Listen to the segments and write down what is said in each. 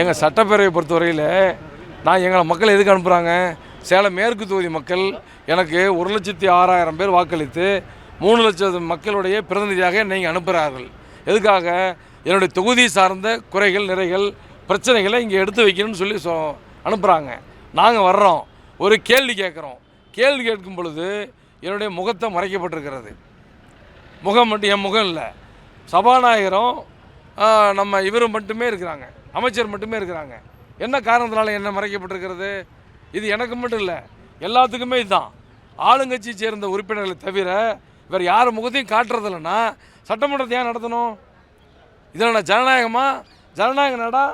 எங்கள் சட்டப்பேரவை பொறுத்தவரையில் நான் எங்களை மக்கள் எதுக்கு அனுப்புகிறாங்க சேலம் மேற்கு தொகுதி மக்கள் எனக்கு ஒரு லட்சத்தி ஆறாயிரம் பேர் வாக்களித்து மூணு லட்சம் மக்களுடைய பிரதிநிதியாக நீங்கள் அனுப்புகிறார்கள் எதுக்காக? என்னுடைய தொகுதி சார்ந்த குறைகள் நிறைகள் பிரச்சனைகளை இங்கே எடுத்து வைக்கணும்னு சொல்லி சொ அனுப்புகிறாங்க நாங்கள் வர்றோம். ஒரு கேள்வி கேட்குறோம். கேள்வி கேட்கும் பொழுது என்னுடைய முகத்தை மறைக்கப்பட்டிருக்கிறது. முகம் மட்டும் என் முகம் இல்லை. சபாநாயகரும் நம்ம இவரும் மட்டுமே இருக்கிறாங்க. அமைச்சர் மட்டுமே இருக்கிறாங்க. என்ன காரணத்தினால என்ன மறைக்கப்பட்டிருக்கிறது? இது எனக்கு மட்டும் இல்லை எல்லாத்துக்குமே இதுதான். ஆளுங்கட்சி சேர்ந்த உறுப்பினர்களை தவிர வேறு யார் முகத்தையும் காட்டுறதில்லைன்னா சட்டமன்றத்தை ஏன் நடத்தணும்? இதில் நான் ஜனநாயகமா? ஜனநாயக நாடா?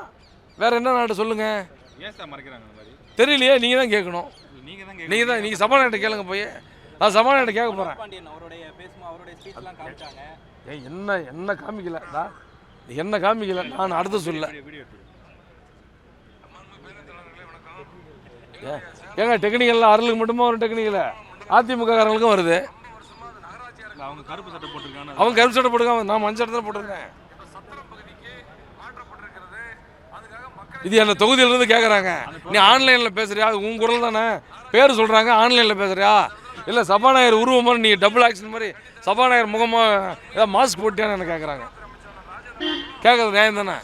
வேறு என்ன நாடு சொல்லுங்கள் ஏன் சார் மறைக்கிறாங்க அந்த மாதிரி? தெரியலையே நீங்கள் தான் கேட்கணும். நீங்கள் தான் நீங்கள் தான் நீங்கள் சபாநாயகர்கிட்ட கேளுங்க போய். நான் சபாநாயகர்கிட்ட கேட்க போகிறேன் என்ன என்ன காமிக்கல. என்ன காமிக்கல? நான் அடுத்த சொல்ல. ஏ- ஏங்க டெக்னிக்கலில் அருளுக்கு மட்டுமா வரும் டெக்னிக்கல அதிமுக காரங்களுக்கும் வருது. அவங்க கருப்பு சட்டை போட்டிருக்காங்க அவங்க கருப்பு சட்டை போட்டுருக்காங்க நான் மஞ்சள் இடத்துல போட்டிருக்கேன் இது என்ன தொகுதியிலிருந்து கேட்குறாங்க நீ ஆன்லைனில் பேசுறியா? அது உன் குரல் தானே? பேர் சொல்கிறாங்க ஆன்லைனில் பேசுறியா? இல்லை சபாநாயகர் உருவமாக நீ டபுள் ஆக்ஷன் மாதிரி சபாநாயகர் முகமாக ஏதாவது மாஸ்க் போட்டியான்னு என்ன கேட்குறாங்க கேட்குறது நியாயம் தானே?